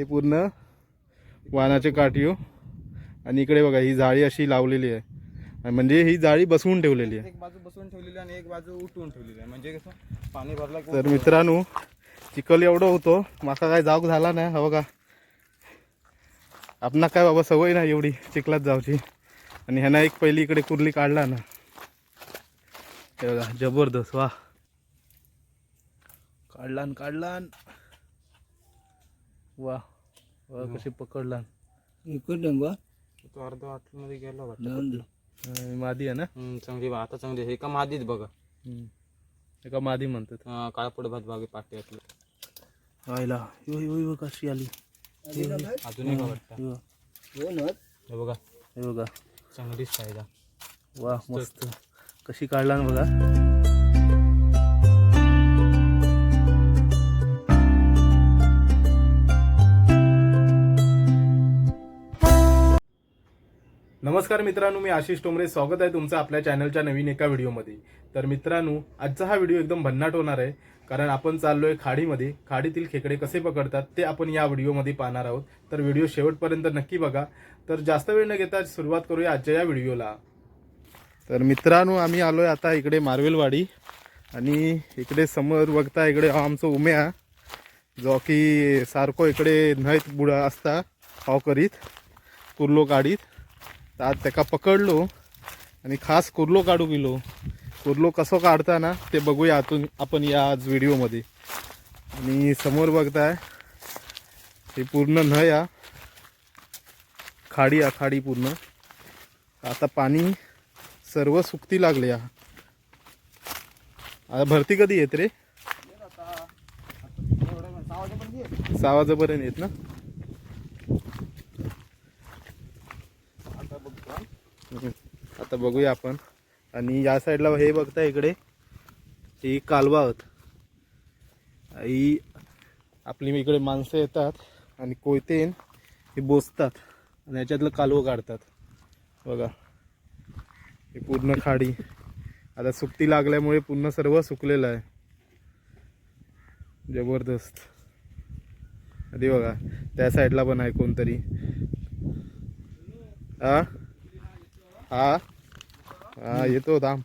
हे पूर्ण वाहनाचे काठीयो आणि इकडे बघा ही जाळी अशी लावलेली आहे. म्हणजे ही जाळी बसवून ठेवलेली आहे. एक बाजू बसवून ठेवलेली आणि एक बाजू उठवून ठेवलेली आहे. म्हणजे कसं पाणी भरलं तर मित्रांनो चिखल एवढं होतो माका काय जाऊक झाला नाही हो का आपणा काय बाबा सवय नाही एवढी चिखलात जाऊची आणि ह्यानं एक पहिली इकडे कुर्ली काढला ना. हे बघा जबरदस्त वा. काढलान काढलान. वा. वा कशी पकडलान इकडं तो अर्धा मध्ये गेला वाटतं जाऊन दे अं, मादी आहे ना? हम्म, चांगली बा आता चांगली आहे. हे का मादीच बघा. हम्म. एका मादी म्हणतात. हा, काळपड भात बागे पाठी आपली आयला यो यो यो कशी आली? अजून एक वाटतं. यो, हो ना? हे बघा. हे बघा. चांगलीच फायदा वा मस्त. कशी काढला ना बघा. नमस्कार मित्रांनो मी आशिष टोमरे. स्वागत आहे तुमचं आपल्या चॅनलच्या नवीन एका व्हिडिओमध्ये. तर मित्रांनो आजचा हा व्हिडिओ एकदम भन्नाट होणार आहे कारण आपण चाललोय खाडीमध्ये. खाडीतील खेकडे कसे पकडतात ते आपण या व्हिडिओमध्ये पाहणार आहोत. तर व्हिडिओ शेवटपर्यंत नक्की बघा. तर जास्त वेळ न घेता सुरुवात करूया आजच्या या व्हिडिओला. तर मित्रांनो आम्ही आलोय आता इकडे मार्वेलवाडी. आणि इकडे समोर बघता इकडे आमचं उम्या. जो की सारखो इकडे न्हयत बुडा असता हाव करीत कुर्लो काढीत. तर आज त्याका पकडलो आणि खास कुर्लो काढू गेलो. कुर्लो कसं काढता ना ते बघूया आतून आपण या आज व्हिडिओमध्ये. आणि समोर बघताय हे पूर्ण न या. खाडी आखाडी खाडी पूर्ण. आता पाणी सर्व सुकती लागले हा आता भरती कधी येत रे? सहा वाजेपर्यंत येत ना? आता बघूया आपण. आणि या साईडला हे बघता इकडे ही कालवा आहोत ही आपली इकडे माणसं येतात आणि कोयतेन हे बोसतात. आणि याच्यातलं कालवं काढतात. बघा. हे पूर्ण खाडी. आता सुकती लागल्यामुळे पूर्ण सर्व सुकलेलं आहे. जबरदस्त. आधी बघा. त्या साईडला पण आहे कोणतरी. हा हा? हा येतो थांब.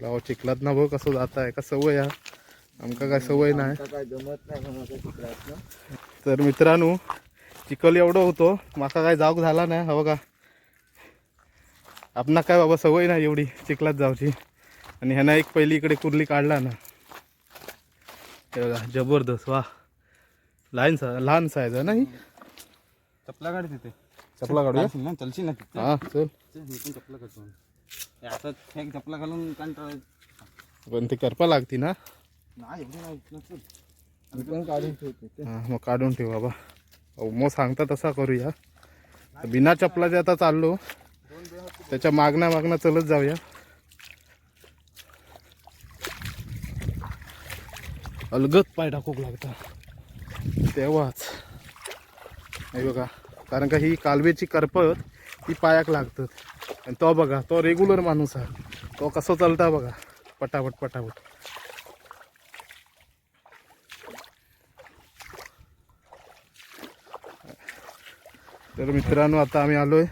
लाव चिखलात ना भाऊ कसं जात आहे का सवय हा? आमका काय सवय नाही. काय जमत नाही तर मित्रांनो चिखल एवढं होतो. माका काय जाऊक झाला नाही हो का आपणा काय बाबा सवय नाही एवढी चिखलात जाऊची. आणि ह्यानं एक पहिली इकडे कुर्ली काढला ना. हे बघा जबरदस्त वा लहान सा लहान साईज आहे ना ही? चपला काढ तिथे. चपला काढूया? ना? चलशील ना? तिथे हा चल. चल, मी पण चपला काढतो हे आता एक चपला घालून कंटाळा पण ते करपा लागती ना? नाही एवढी नाही इथनं चल. हा मग काढून ठेव बाबा. अहो मग सांगता तसा करूया. तर बिना चपलाचे आता चाललो. त्याच्या मागण्या मागण्या चलत जाऊया. अलगत पाय टाकूक लागता. तेव्हाच. नाही बघा. कारण का ही कालवेची करपत ती पायाक लागतात. आणि तो बघा तो रेग्युलर माणूस आहे तो कसं चलता बघा. पटापट पटापट. तर मित्रांनो आता आम्ही आलोय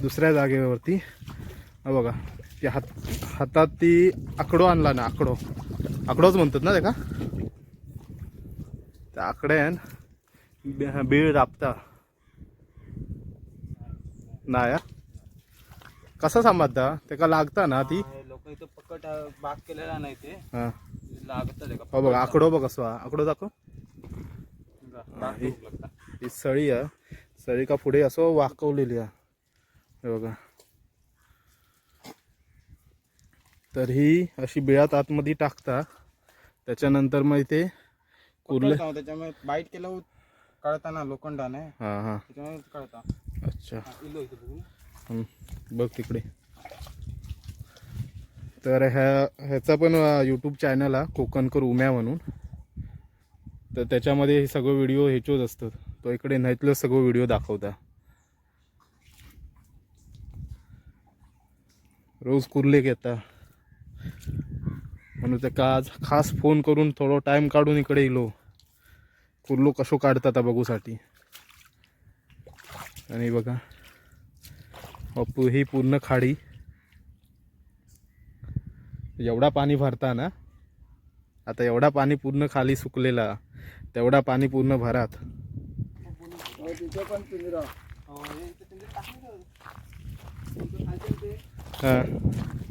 दुसऱ्या जागेवरती. बघा ती हात हातात ती आकडो आणला ना आकडो. आकडोच म्हणतात ना त्या का? त्या आकड्यान बेळ बीळ राबता. नाही हा? कसं सांभाळता? त्याका लागता ना ती? लोक इथं पकड बाग केलेला नाही ते. हा. लागत हो बघा आकडो बघ कसं हा. आकडो दाखव. हे- सळी आहे. सळी का पुढे असं वाकवलेली आहे. हे बघा. तर ही अशी बिळात आतमध्ये टाकता. त्याच्यानंतर मग इथे कुर्ले त्याच्यामुळे बाईट केलं कळताना लोखंडाने. हा हा. त्याच्यामुळे कळता. अच्छा. हा, बघू तिकडे. तर ह्या ह्याचा पण यूट्यूब चॅनल आहे कोकणकर उम्या म्हणून. तर त्याच्यामध्ये हे सगळं व्हिडिओ ह्याचोच असतात. तो इकडे नाहीतलं सगळं व्हिडिओ दाखवता. रोज कुर्ले घेता. म्हणून त्याका आज खास फोन करून थोडं टाइम काढून इकडे येलो कुर्लो कसो काढतात बघूसाठी. आणि बघा. अप्पू ही पूर्ण खाडी. एवढा पाणी भरता ना? आता एवढा पाणी पूर्ण खाली सुकलेला तेवढा पाणी पूर्ण भरात. हां.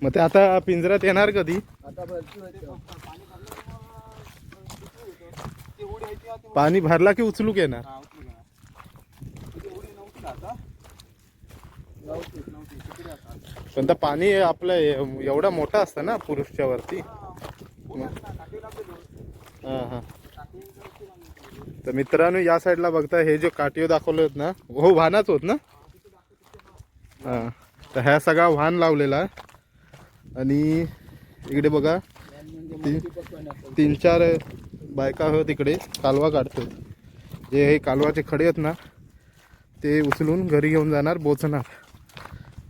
मग ते आता पिंजऱ्यात येणार कधी? पाणी भरला की उचलूक येणार? पण तर पाणी आपलं एवढा मोठा असतं ना पुरुषच्या वरती. हा तर मित्रांनो या साईडला बघता हे जे काटियो दाखवले आहेत ना हो वाहनाच होत ना? हा. तर ह्या सगळा वाहन लावलेला आहे. आणि इकडे बघा तीन तीन चार बायका आहेत तिकडे कालवा काढतात जे हे कालवाचे खडे आहेत ना ते उचलून घरी घेऊन जाणार बोचणार.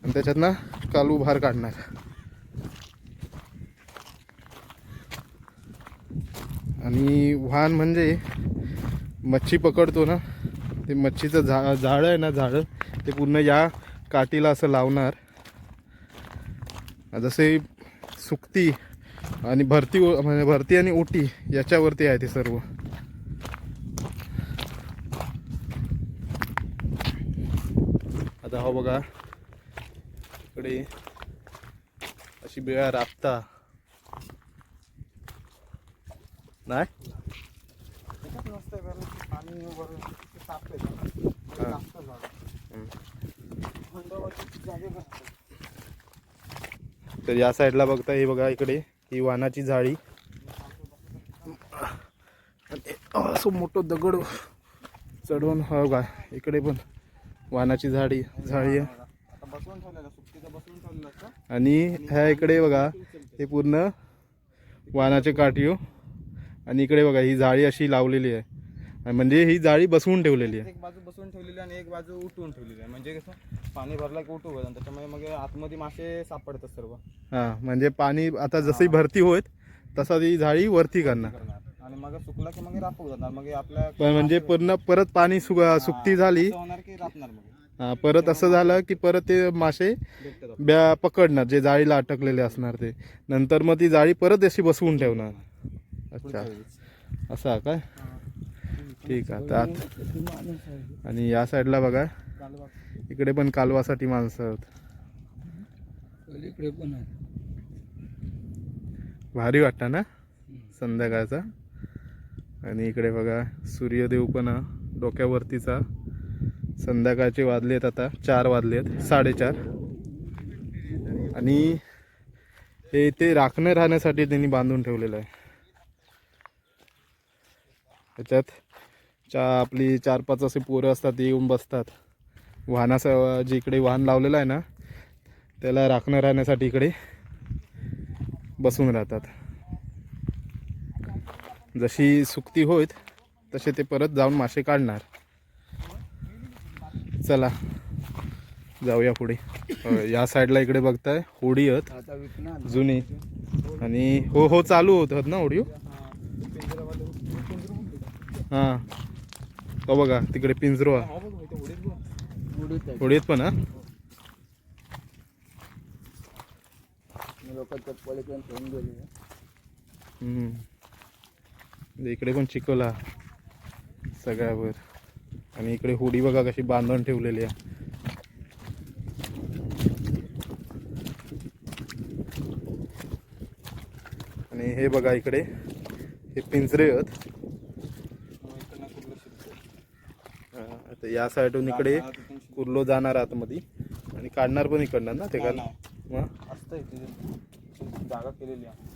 आणि त्याच्यात ना कालू बाहेर काढणार. आणि वाहन म्हणजे मच्छी पकडतो ना ते मच्छीचं झा झाडं आहे ना झाडं ते पूर्ण या काठीला असं लावणार. जसे सुकती आणि भरती म्हणजे भरती आणि ओटी याच्यावरती आहे ते सर्व. आता हो बघा इकडे अशी बिळा राबता. नाही? झाड. तर या साईडला बघता हे बघा इकडे ही वानाची जाळी आणि असं मोठं दगड चढवून हो का इकडे पण वानाची झाडी झाडी आहे आता बसवून ठेवलेलं सुट्टीचं बसवून ठेवलेलं असतं आणि ह्या इकडे बघा हे पूर्ण वानाचे काठीयो आणि इकडे बघा ही जाळी अशी लावलेली आहे. म्हणजे ही जाळी बसवून ठेवलेली आहे. एक बाजू बसवून ठेवलेली आणि एक बाजू उठवून ठेवलेली आहे. म्हणजे कसं पाणी भरलं की उठू आणि त्याच्यामुळे मग आतमध्ये मासे सापडतात सर्व. हां म्हणजे पाणी आता जशी भरती होत तसा ती जाळी वरती करणार. आणि मग सुकला की मग रापू जाणार. मग आपल्या म्हणजे पूर्ण परत पाणी सुक सुकती झाली होणार की मग? हा, परत असं झालं की परत ते मासे ब्या पकडणार जे जाळीला अटकलेले असणार ते. नंतर मग ती जाळी परत अशी बसवून ठेवणार. अच्छा. असं काय? ठीक आहे आता आणि या साईडला बघा. इकडे पण कालवासाठी माणसं आहेत. पण भारी वाटतं ना? संध्याकाळचा. आणि इकडे बघा सूर्यदेव पण हा डोक्यावरतीचा. संध्याकाळचे वाजले आहेत आता चार वाजले आहेत साडेचार. आणि हे ते राखणं राहण्यासाठी त्यांनी बांधून ठेवलेलं आहे. त्याच्यात चा आपली चार पाच असे पोरं असतात ते येऊन बसतात. वाहनाचं जे इकडे वाहन लावलेलं आहे ना त्याला राखणं राहण्यासाठी इकडे बसून राहतात. जशी सुक्ती होत तसे ते परत जाऊन मासे काढणार. चला जाऊया पुढे. या साईडला इकडे बघताय होडी आहेत जुनी. आणि हो हो चालू होत ना होडी? हा. हां. बघा तिकडे पिंजरो. होडीत पण हा. इकडे पण चिकोला सगळ्यावर. आणि इकडे होडी बघा कशी बांधून ठेवलेली आहे. आणि हे बघा इकडे हे पिंजरे आहेत. या साईडून इकडे. कुर्लो जाणार आतमध्ये. आणि काढणार पण इकडनं ना ते का जागा केलेली आहे.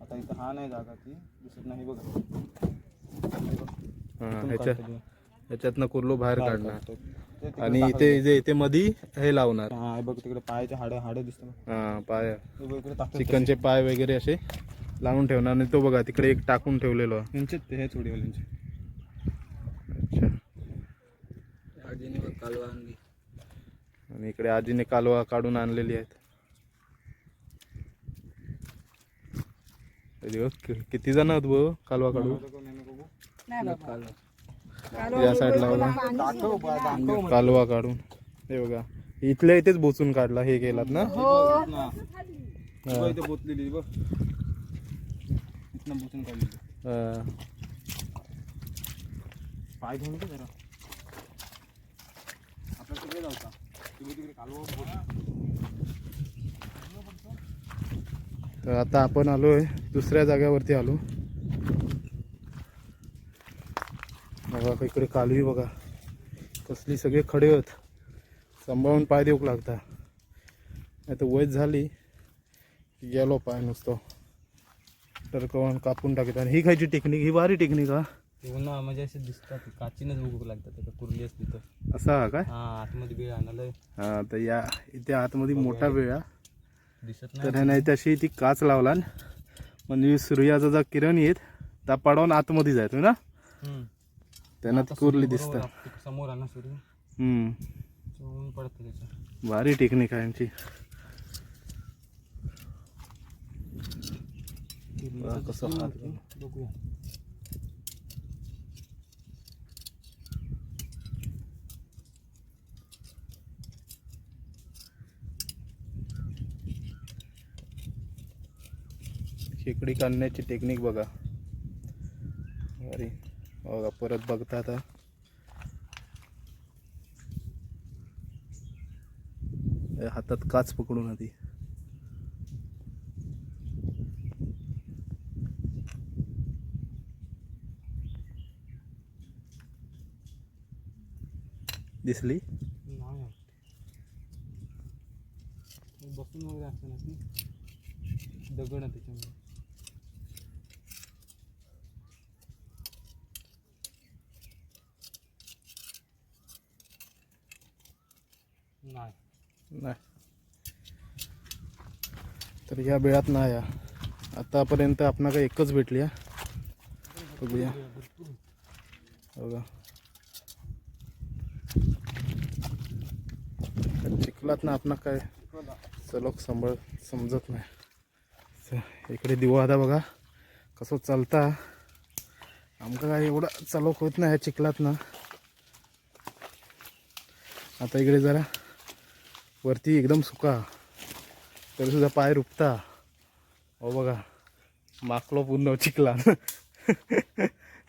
आता इथं हा नाही जागा ती दिसत नाही बघा. ह्याच्या. ह्याच्यातनं कुर्लो बाहेर काढणार. आणि. इथे जे इथे मधी हे लावणार. बघ तिकडे पायाचे हाडं हाडं दिसतं. हा पाय. चिकनचे पाय वगैरे असे लावून ठेवणार. आणि तो बघा तिकडे एक टाकून ठेवलेलो. हे चोडीवाल्यांचे अच्छा कालवा आणली आणि इकडे आजीने कालवा काढून आणलेली आहेत. किती जण आहात बघ कालवा काढू कालवा या साईडला बघा. दाखव कालवा काढून. हे बघा. इथल्या इथेच बोचून काढला हे केलात ना? हा. पाय घेऊन येतो जरा. आपल्या तिकडे जाऊ का? तिकडे तिकडे कालवा तर आता आपण आलोय दुसऱ्या जाग्यावरती आलो. बघा इकडे कालवी बघा. कसली सगळे खडे आहेत. सांभाळून पाय देऊक लागता. नाही तर वय झाली की गेलो पाय नुसतं. तर कवन कापून टाकत. आणि ही खायची टेक्निक ही भारी टेक्निक हा. ना म्हणजे असे दिसतात काचीनच उगू लागतात कुर्ली असते तर. असा हा काय? हा आतमध्ये बिळ आणायला हा तर या इथे आतमध्ये मोठा वेळा दिसत तर नाही. तशी ती काच लावला म्हणजे सूर्याचा जा किरण येत त्या पडवून आतमध्ये जायतो ना. त्यांना ती कुरली दिसत बरोबर समोर आला सूर्य हम्म. ऊन पडतं त्याचं भारी टेक्निक आहे यांची. बघा कसं हात. बघूया. खेकडी काढण्याची टेक्निक बघा. अरे बघा परत बघता आता. हातात काच पकडून आधी. दिसली? नाही. बसून वगैरे असताना ती दगड त्याच्यामध्ये. नाही. तर या वेळात नाही या. आतापर्यंत आपण काय एकच भेटली बघूया. बघा. चिखलात ना आपण काय चलोक सांभाळ समजत नाही. इकडे दिवा आता बघा कसं चालता. आमका काय एवढा चलोक होत नाही चिखलात ना. आता इकडे जरा वरती एकदम सुका. तरी सुद्धा पाय रुपता. हो बघा माकलो पूर्ण चिखलान.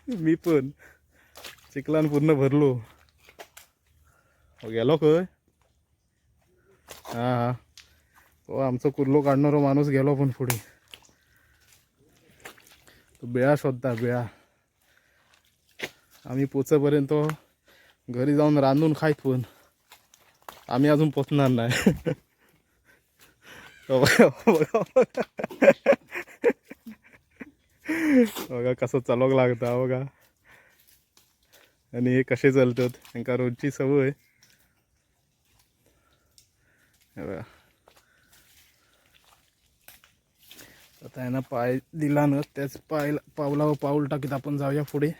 मी पण चिखलान पूर्ण भरलो. हो गेलो खय हा हा. हो आमचं कुर्लो काढणारो माणूस गेलो पण पुढे. तो बेळा शोधता बिळा. आम्ही पोचपर्यंत घरी जाऊन रांधून खायत पण. आम्ही अजून पोचणार नाही. बघा, कसं चालवक लागतं बघा. आणि हे कसे चालतात त्यांका रोजची सवय. बघा. आता यांना पाय दिला न त्याच पाय व पाऊल टाकीत आपण जाऊया पुढे.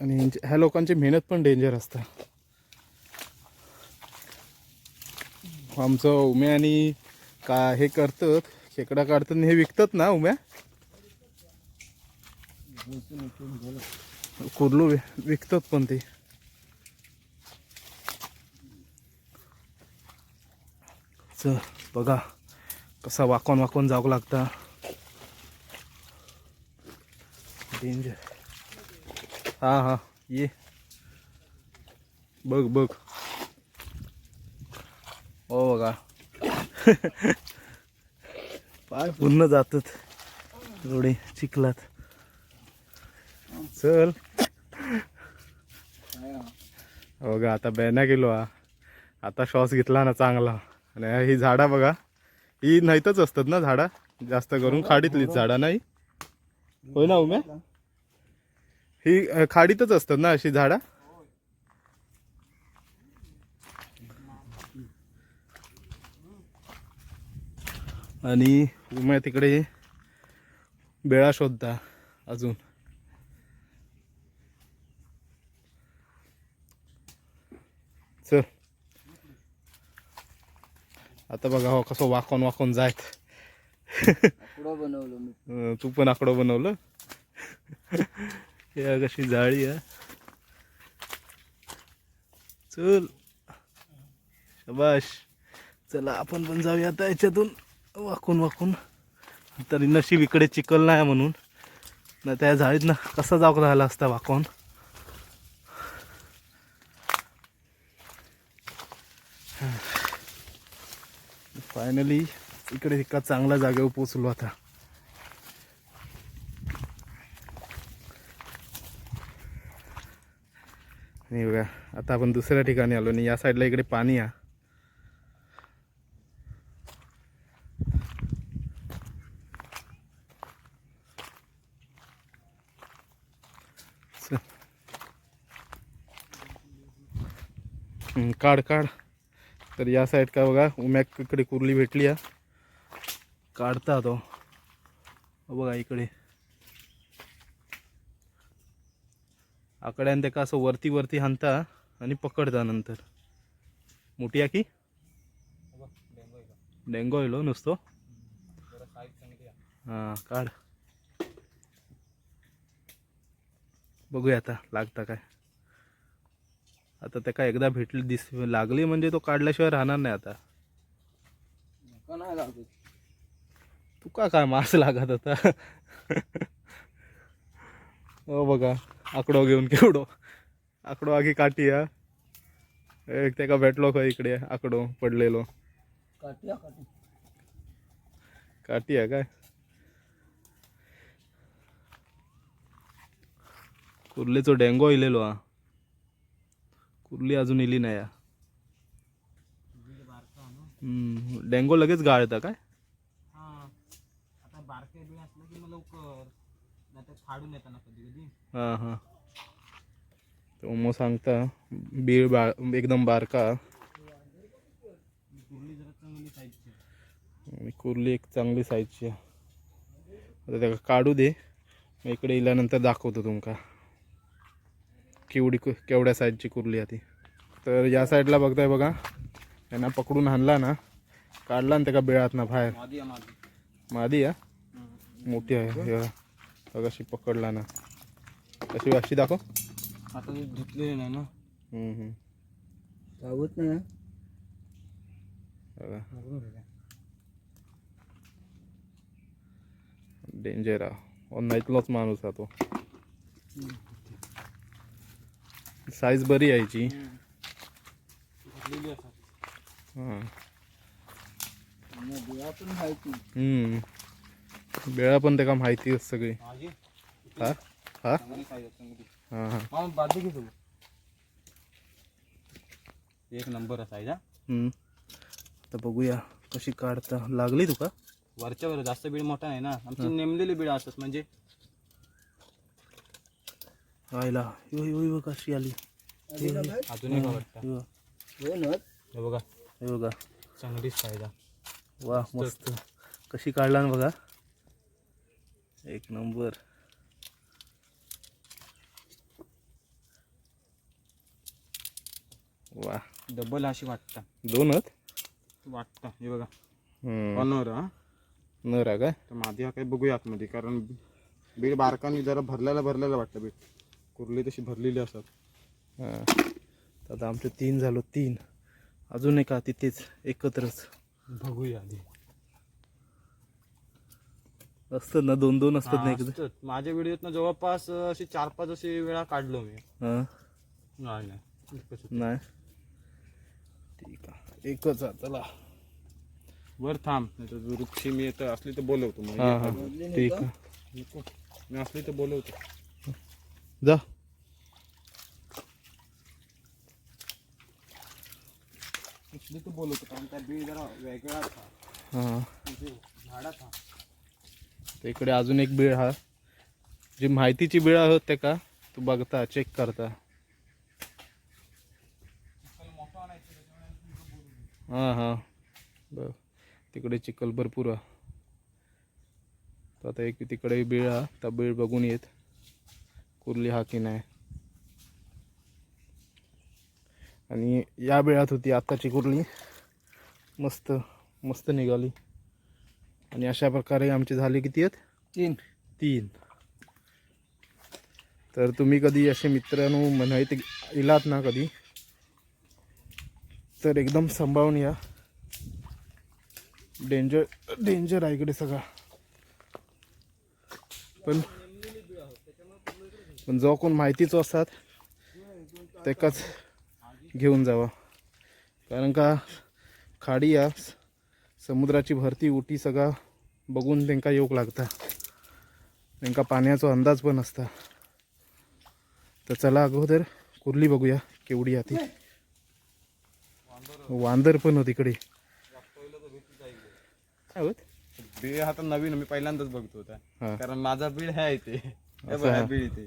आणि ह्या लोकांची मेहनत पण डेंजर असतं. आमचं उम्या आणि का हे करतात खेकडा काढतात आणि हे विकतात ना उम्या? कुर्लू विकतात पण ते. चल बघा कसा वाकून वाकून जावं लागता. डेंजर हा हा. ये. बघ बघ. हो बघा. पाय पूर्ण जातात. थोडे चिखलात. चल. हो बघा आता बॅना गेलो हा. आता श्वास घेतला ना चांगला. आणि ही झाडा बघा. ही नाहीतच असतात ना झाडा? जास्त करून खाडीतलीच झाडा नाही? होय ना उम्या ही खाडीतच असतात ना अशी झाडा? आणि उम्या तिकडे बेळा शोधता अजून. चल. आता बघा हो कसं वाकून वाकून जायत. आकडा बनवलं तू पण आकडं बनवलं? हे कशी जाळी आहे. चल. शबाश चला आपण पण जाऊया आता याच्यातून. वाकून वाकून. तरी नशीब इकडे चिखल नाही म्हणून. ना त्या झाडीत ना कसा जाऊ राहिला असता वाकून. फायनली इकडे एका चांगल्या जागेवर पोचलो आता. आणि बघा आता आपण दुसऱ्या ठिकाणी आलो आणि या साईडला इकडे पाणी आहे. काढ काढ. तर या साईड का बघा उम्याक इकडे कुर्ली भेटली आहे. काढता तो. बघा इकडे. आकड्यान त्याका असं वरती वरती हाणता आणि पकडता नंतर. मोठी आहे की? डेंगो येलो नुसतो. हां काढ. बघूया आता लागता काय. आता त्याका एकदा भेटली दिस लागली म्हणजे तो काढल्याशिवाय राहणार नाही आता. का लागत. तुका काय मास लागत आता? हो बघा आकडो घेऊन केवढो. आकडो आगी काठी हा. एक त्याका भेटलो खंय इकडे आकडो पडलेलो. हा काठी. आहे काय? कुर्लीचो डेंगो इलेलो हा. कुर्ली अजून इली नाही डेंगो लगेच गाळता काय? हा. आता फाडून येतात ना कधी कधी. हां हां. तो मग सांगता बीळ बा एकदम बारका. कुर्ली जरा चांगली साईजची आणि कुर्ली एक चांगली साईजची आता त्याला काढू दे. मग इकडे इल्यानंतर दाखवतो तुमका. केवढी केवढ्या साईजची कुर्ली आहे ती. तर या साईडला बघताय बघा. यांना पकडून आणला ना. काढला ना त्याका बिळात ना बाहेर. मादी या मोठी आहे. हे बघ अशी पकडला ना. कशी अशी दाखव. आता ते धुतलेले नाही ना. हम्म, हम्म. हा? बघा. डेंजर हा. नाईतलोच माणूस हा तो. साईज बरी आहे याची. धुतलेली असतात हां बिया पण हम्म. बेळा पण त्याका माहिती आहे सगळी. हा? हा? हां हां. बाजू एक नंबर हा हम्म. आता बघूया कशी काढता. लागली तुका वरच्या वर जास्त बीड मोठा नाही ना. आमची नेमलेली बीड असतात म्हणजे आयला. यो यो यो कशी आली? अजून एक हो हे बघा. हे बघा. चांगलीच आहे वा मस्त. कशी काढला ना बघा. एक नंबर. वा. डबल अशी वाटतं. दोनच? वाटतं. हे बघा. ऑनर हा नर आहे काय? तर मादी हा काही बघूया आतमध्ये कारण बीड बारकानी जरा भरलेला भरलेला वाटतं बीड. कुर्ली तशी भरलेली असतात. हां. आता आमचे तीन झालो तीन. अजून एका तिथेच एकत्रच. बघूया आधी. असतात ना दोन दोन असतात ना एकदा. असतात. माझ्या व्हिडिओत ना जवळपास अशी चार पाच अशी वेळा काढलो मी. हां? नाही नाही. एकच होतं. नाही? ठीक आहे. एकच आहे चला. वर थांब नाही तर वृक्षी मी येतं असली तर बोलवतो. मग हां. हां. ठीक आहे. नको. मी असली तर बोलवतो. जा. असली तर बोलवतो कारण त्या बीड जरा वेगळा था. हां. झाडात हा तर इकडे अजून एक बीळ हा. जी माहितीची बीळ आहोत ते का? तू बघता चेक करता. हां हां. बर. तिकडे चिखल भरपूर तर आता एक तिकडे बीळ हा. त्या बीळ बघून येत. कुर्ली हा की नाही? आणि या बिळात होती आत्ताची कुर्ली. मस्त मस्त निघाली. आणि अशा प्रकारे आमची झाली किती आहेत? तीन. तीन. तर तुम्ही कधी असे मित्रांनो म्हणायचे इलात ना कधी? तर एकदम सांभाळून या. डेंजर डेंजर आहे इकडे सगळा. पण पण जो कोण माहितीचो असतात तेकाच घेऊन जावा. कारण का खाडी या. समुद्राची भरती उटी सगळा बघून त्यांका येऊक लागता. त्यांका पाण्याचा अंदाज पण असता. तर चला अगोदर कुर्ली बघूया केवढी आहे ती. वांदर पण होत इकडे काय होत? बीळ हा तर नवीन मी पहिल्यांदाच बघतो हा. होता कारण माझा बीळ हे हे हा हा. बीळ इथे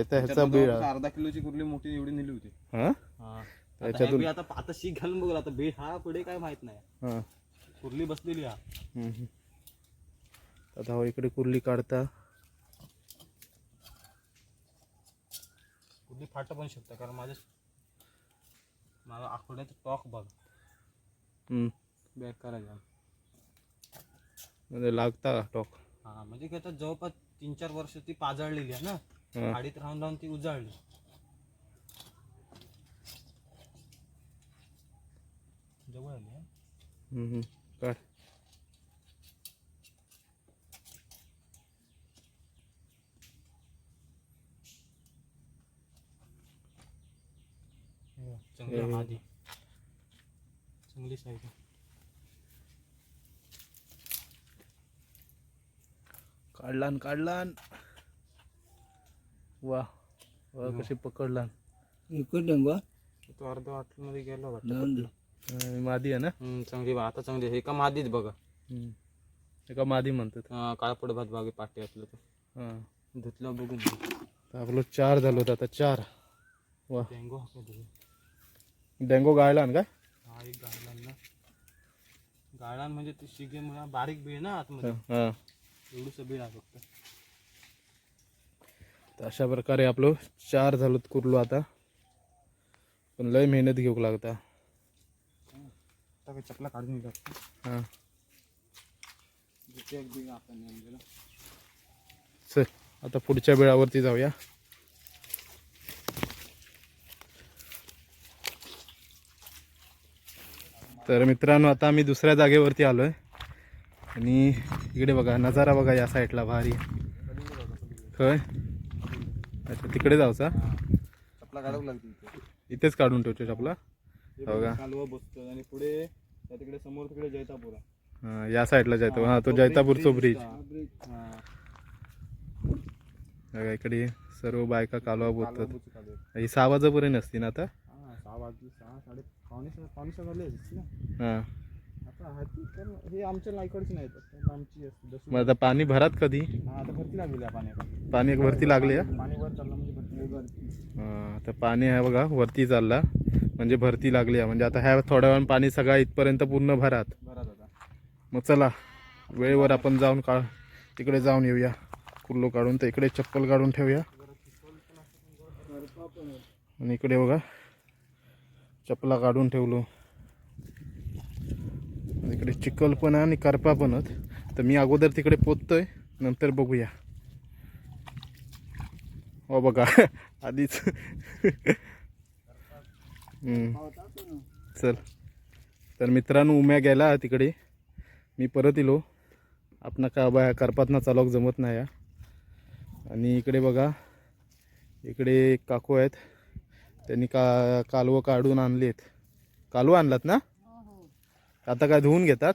इथं ह्याचा बीळ. जवळपास अर्धा किलोची कुर्ली मोठी एवढी नेली होती. हा? त्याच्यातून. आता आता शीख घालून बघू आता बीड हा पुढे काय माहीत नाही. हा. कुर्ली बसलेली हा हम्म, हम्म. आता हो इकडे कुर्ली काढता कुर्ली फाट पण शकता कारण माझ्या माझा आठवड्याचा टॉक बघ हम्म. बॅक करायचा म्हणजे लागता टॉक हा म्हणजे की आता जवळपास तीन चार वर्ष ती पाजळलेली आहे ना हा. गाडीत राहून राहून ती उजाळली जवळ आली हा. हम्म, हम्म. चांगली हे. आधी चांगली साईज काढलान काढलान. वा वा कशी पकडलान. इकडे डेंगवा तो अर्ध्या वाटमध्ये गेलो जाऊन दे. अं, मादी आहे ना? हम्म, चांगली बा आता चांगली हे का मादीच बघा. हम्म. एका मादी म्हणतात. अं, काळपड भात बागे पाटे आपलं तो हा. धुतलं बघून तर आपलं चार झालं होतं आता चार. वा. डेंगू हा डेंगो गाळलान काय? एक गाळण ना. म्हणजे ती शिगे म्हणा बारीक बीळ ना आतमध्ये. हा एवढंसं बीळ आहे फक्त. तर अशा प्रकारे आपलं चार झालो कुरलो आता. पण लय मेहनत घेऊक लागता. चपला काढून निघत हा. जिथे एक बीळ आपण नेमलेलं चल आता पुढच्या वेळावरती जाऊया. तर मित्रांनो आता आम्ही दुसऱ्या जागेवरती आलोय. आणि इकडे बघा नजारा बघा या साईडला भारी. खय अच्छा तिकडे जाऊचा? चपला इथेच काढून ठेवतो आपला का? बघ, आणि पुढे त्या तिकडे समोर तिकडे जैतापूर. आहे. हा, या साईडला जायतो हा तो जैतापूरचा ब्रिज. बघा इकडे सर्व बायका कालवा बोलतात. ही सहा वाजेपर्यंत असते ना आता? सहा वाजले सहा साडे पावणे पावणे ना? हा. आता हाती तर हे आमच्या नाहीत आता आमची असते दसवी. मग आता पाणी भरात कधी? हा आता भरती लागली आहे पाणी वरती लागले? पाणी वर चाललं म्हणजे भरती भरती. आता पाणी आहे बघा वरती चालला. म्हणजे भरती लागली आहे. म्हणजे आता ह्या थोड्या वेळानं पाणी सगळा इथपर्यंत पूर्ण भरात. मग चला वेळेवर आपण जाऊन काढ तिकडे जाऊन येऊया. कुल्लो काढून तर इकडे चप्पल काढून ठेवूया. आणि इकडे बघा. चपला काढून ठेवलो. इकडे चिखल पण आणि करपा पण आहेत. तर मी अगोदर तिकडे पोचतोय नंतर बघूया. हो बघा आधीच. चल. तर मित्रांनो उम्या गेला तिकडे. मी परत येलो. आपण का बाया करपातना चालवक जमत नाही आणि इकडे बघा इकडे काकू आहेत. त्यांनी का कालवं काढून आणली आहेत कालवं आणलात ना? आता काय धुवून घेतात?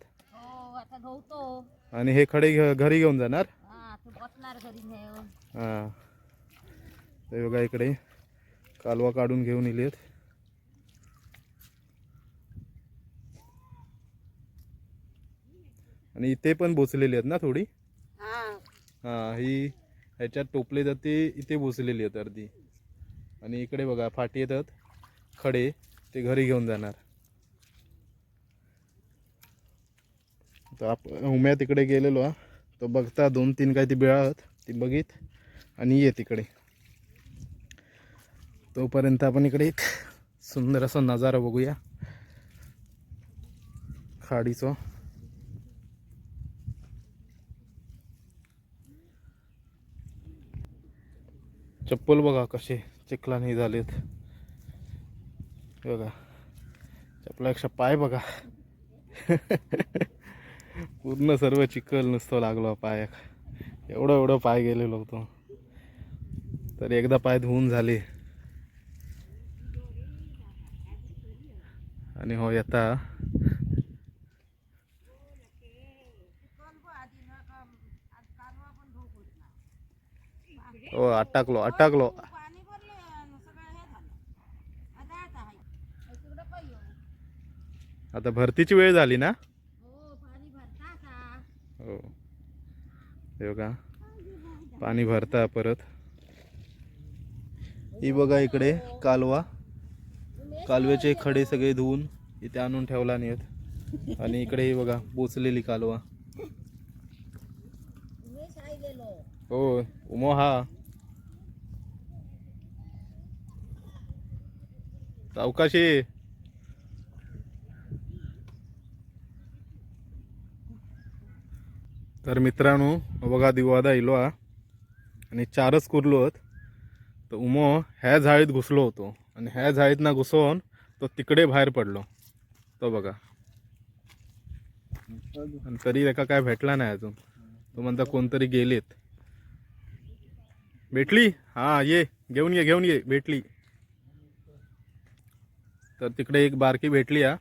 आणि हे खडे घरी घेऊन जाणार? हा. तू बघा इकडे कालवा काढून घेऊन इलेत. आणि इथे पण बोचलेली आहेत ना थोडी? हा. हां ही ह्याच्यात टोपले तर ते इथे बोचलेली आहेत अर्धी. आणि इकडे बघा फाटी येतात. खडे ते घरी घेऊन जाणार. तर आप उम्या तिकडे गेलेलो हा. तो बघता दोन तीन काय ती बिळा आहेत ती बघित आणि ये तिकडे. तोपर्यंत आपण इकडे एक सुंदर असा नजारा बघूया. खाडीचं. चप्पल बघा कसे. चिखलाने झालेत. बघा. चपलापेक्षा पाय बघा. पूर्ण सर्व चिखल नुसतं लागलो पाय एवढं एवढं पाय गेलेलो होतो. तर एकदा पाय धुवून झाले. आणि हो येता हो अटकलो अटकलो पाणी भरले आणि सगळं हे झालं आता आता आहे तिकडं पण येऊ आता भरतीची वेळ झाली ना? हो का हो. बघा पाणी भरता परत. ही बघा इकडे कालवा. कालव्याचे खडे सगळे धुवून इथे आणून ठेवला नाहीत आणि इकडे ही बघा बोचलेली कालवा. हो उमो हा. सावकाशी. तर मित्रांनो बघा दिवादा इलो हा. आणि चारच कुरलो होत. तर उमो ह्या झाळीत घुसलो होतो. आणि ह्या झाळीत ना घुसवून तो तिकडे बाहेर पडलो. तो बघा. आणि तरी एका काय भेटला नाही अजून. तो म्हणता कोणतरी गेलेत. भेटली? हां ये. घेऊन ये घेऊन ये. भेटली. तर तिकडे एक बारकी भेटली हा.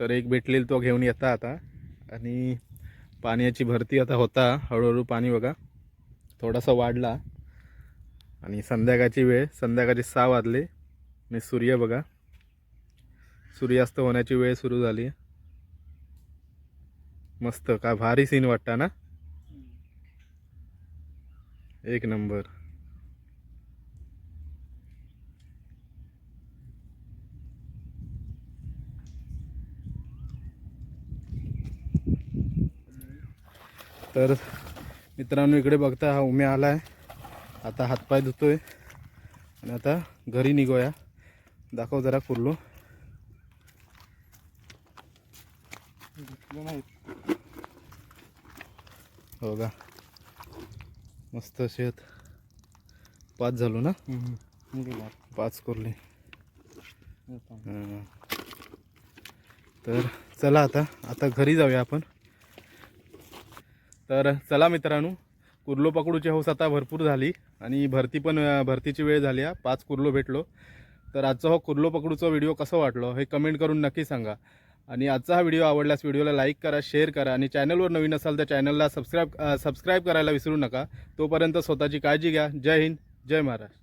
तर एक भेटलेली तो घेऊन येता आता. आणि पाण्याची भरती आता होता हळूहळू पाणी बघा. थोडासा वाढला. आणि संध्याकाळची वेळ संध्याकाळचे सहा वाजले. आणि सूर्य बघा. सूर्यास्त होण्याची वेळ सुरू झाली. मस्त काय भारी सीन वाटता ना? एक नंबर. तर मित्रांनो इकडे बघता हा उम्या आलाय. आता हातपाय धुतोय आणि आता घरी निघूया. दाखव जरा कुर्लो हो का? मस्त शेत पाच झालो ना? पाच कुर्ले. हां. तर चला आता आता घरी जाऊया आपण. तर चला मित्रांनो कुर्लो पकडूची हौस आता भरपूर झाली आणि भरती पण भरतीची वेळ झाली आहे. पाच कुर्लो भेटलो. तर आजचा हो कुर्लो पकडूचा व्हिडिओ कसं वाटलो हे कमेंट करून नक्की सांगा. आणि आजचा हा व्हिडिओ आवडल्यास व्हिडिओला लाईक करा शेअर करा आणि चॅनलवर नवीन असाल तर चॅनलला सबस्क्राईब सबस्क्राईब करायला विसरू नका. तोपर्यंत स्वतःची काळजी घ्या. जय हिंद जय महाराष्ट्र.